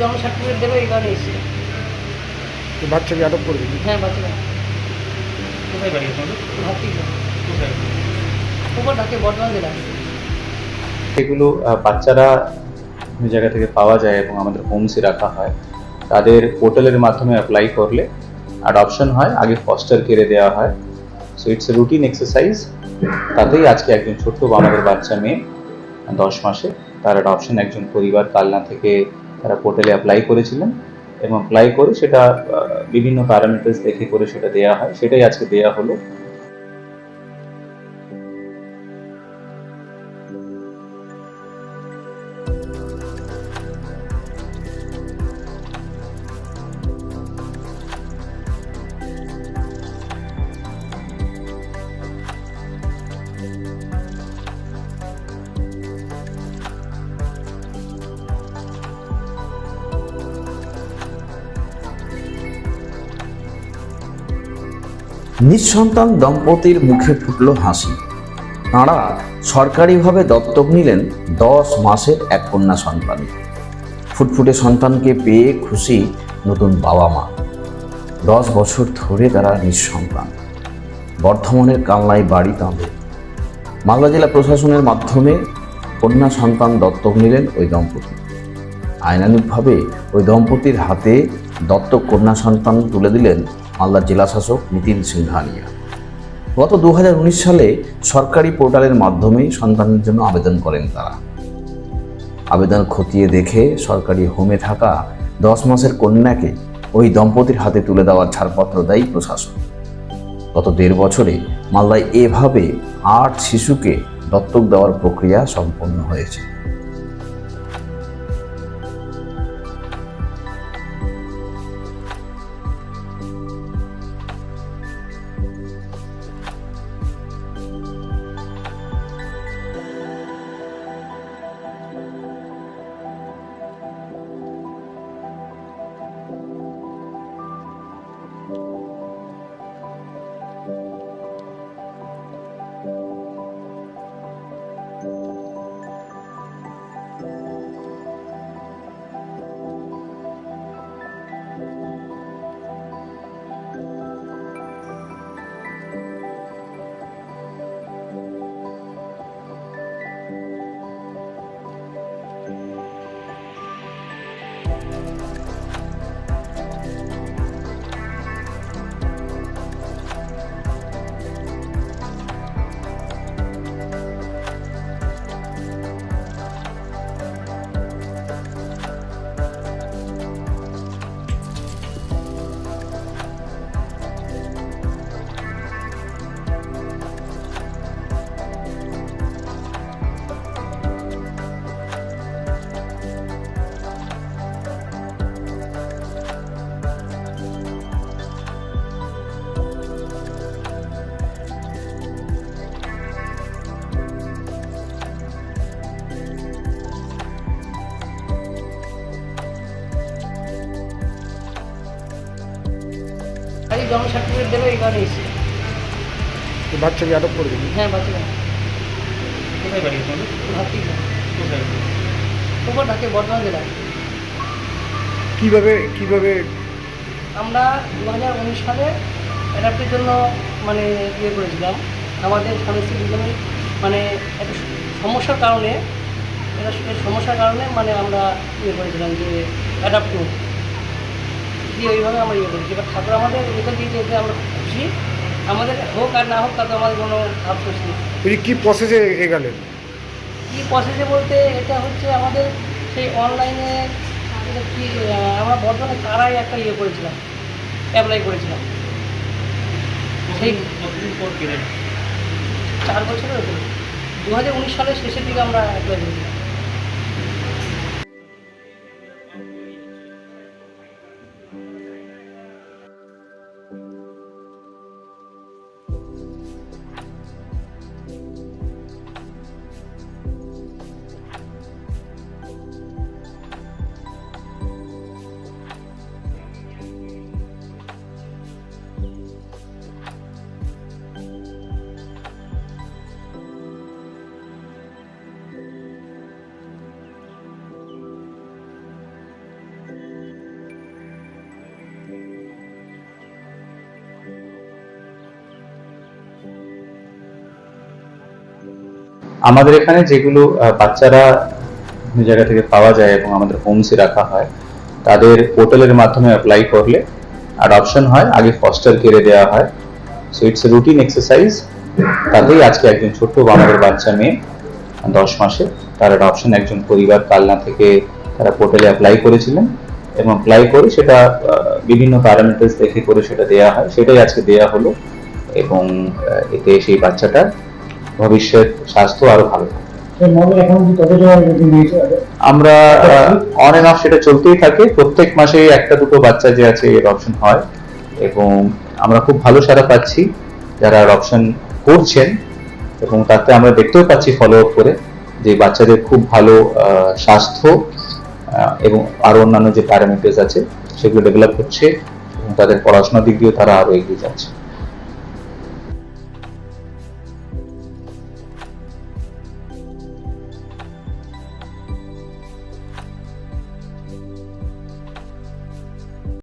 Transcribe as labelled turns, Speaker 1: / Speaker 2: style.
Speaker 1: জন্ম সার্টিফিকেট দেবে এই কারণে এসেছিল
Speaker 2: বাচ্চাকে আটক করে দিবি?
Speaker 1: হ্যাঁ বাচ্চারা
Speaker 3: কোথায় বাড়ি আপনাদের
Speaker 1: ভাবছি
Speaker 3: কোথায়?
Speaker 1: উপর ডাকে বর্ধমান জেলা।
Speaker 4: এগুলো বাচ্চারা জায়গা থেকে পাওয়া যায় এবং আমাদের হোমসে রাখা হয় তাদের পোর্টালের মাধ্যমে অ্যাপ্লাই করলে অ্যাডপশন হয় আগে ফস্টার কেড়ে দেওয়া হয়। So it's a routine exercise তাতেই আজকে একজন ছোট্ট আমাদের বাচ্চা মেয়ে দশ মাসে তার অ্যাডপশন একজন পরিবার কালনা থেকে তারা পোর্টালে অ্যাপ্লাই করেছিলেন এবং অ্যাপ্লাই করে সেটা বিভিন্ন প্যারামিটার্স দেখে করে সেটা দেওয়া হয়। সেটাই আজকে দেওয়া হলো।
Speaker 5: নিঃসন্তান দম্পতির মুখে ফুটল হাসি। তাঁরা সরকারিভাবে দত্তক নিলেন দশ মাসের এক কন্যা সন্তান। ফুটফুটে সন্তানকে পেয়ে খুশি নতুন বাবা মা। দশ বছর ধরে তারা নিঃসন্তান। বর্ধমানের কালনায় বাড়ি তাঁদের। মালদা জেলা প্রশাসনের মাধ্যমে কন্যা সন্তান দত্তক নিলেন ওই দম্পতি। আইনানুগভাবে ওই দম্পতির হাতে দত্তক কন্যা সন্তান তুলে দিলেন মালদার জেলাশাসক নিতিন সিংহানিয়া গত দু হাজার উনিশ সালে সরকারি পোর্টালের মাধ্যমে সন্তানের জন্য আবেদন করেন তারা। আবেদন খতিয়ে দেখে সরকারি হোমে থাকা দশ মাসের কন্যাকে ওই দম্পতির হাতে তুলে দেওয়ার ছাড়পত্র দেয় প্রশাসন। গত দেড় বছরে মালদায় এভাবে আট শিশুকে দত্তক দেওয়ার প্রক্রিয়া সম্পন্ন হয়েছে।
Speaker 1: জন্ম সার্টিফিকেট দেবে এই কারণে এসেছিল
Speaker 2: তো বাচ্চাকে আটক করে দিবি?
Speaker 1: হ্যাঁ বাচ্চারা
Speaker 3: কোথায় বাড়ি আপনাদের কোথায়
Speaker 1: বর্ধমান জেলা।
Speaker 2: কীভাবে কীভাবে?
Speaker 1: আমরা দু হাজার উনিশ সালে অ্যাডাপ্টের জন্য মানে ইয়ে করেছিলাম। আমাদের স্বামী স্ত্রী মানে একটা সমস্যার কারণে এটা সমস্যার কারণে মানে আমরা ইয়ে করেছিলাম যে অ্যাডাপ্ট করব। দিয়ে ওইভাবে আমরা ইয়ে করেছি। এবার ঠাকুর আমাদের রেখে দিয়েছে এতে আমরা খুশি আমাদের হোক আর না হোক তাতে আমাদের কোনো আফসোস নেই।
Speaker 2: কি প্রসেসে এগালেন?
Speaker 1: কী প্রসেসে বলতে এটা হচ্ছে আমাদের সেই অনলাইনে এটা কি আমরা বর্তমানে তারাই একটা ইয়ে করেছিলাম অ্যাপ্লাই করেছিলাম। সেই
Speaker 3: কতদিন পর
Speaker 1: চার বছরের উপরে। দু হাজার উনিশ সালের শেষের দিকে আমরা অ্যাপ্লাই করেছিলাম।
Speaker 4: আমাদের এখানে যেগুলো বাচ্চারা জায়গা থেকে পাওয়া যায় এবং আমাদের হোমসে রাখা হয়, তাদের পোর্টালের মাধ্যমে অ্যাপ্লাই করলে অ্যাডপশন হয়, আগে ফস্টার কেড়ে দেওয়া হয়। So it's a routine exercise তাতেই আজকে একজন ছোট্ট আমাদের বাচ্চা মেয়ে, দশ মাসে, তার অ্যাডপশন একজন পরিবার কালনা থেকে তারা পোর্টালে অ্যাপ্লাই করেছিলেন এবং অ্যাপ্লাই করে সেটা বিভিন্ন প্যারামিটার্স দেখে করে সেটা দেয়া হয়। সেটাই আজকে দেয়া হলো এবং এতে সেই বাচ্চাটার ভবিষ্যৎ স্বাস্থ্য আরও ভালো। আমরা অন এন্ড অফ সেটা চলতেই থাকে। প্রত্যেক মাসে একটা দুটো বাচ্চা যে আছে এর অপশন হয়। এবং আমরা খুব ভালো সারা পাচ্ছি যারা অপশন করছেন। এবং তাতে আমরা দেখতেও পাচ্ছি ফলো আপ করে যে বাচ্চাদের খুব ভালো স্বাস্থ্য এবং আরও অন্যান্য যে প্যারামিটার্স আছে সেগুলো ডেভেলপ হচ্ছে এবং তাদের পড়াশোনার দিক দিয়েও তারা আরও এগিয়ে যাচ্ছে।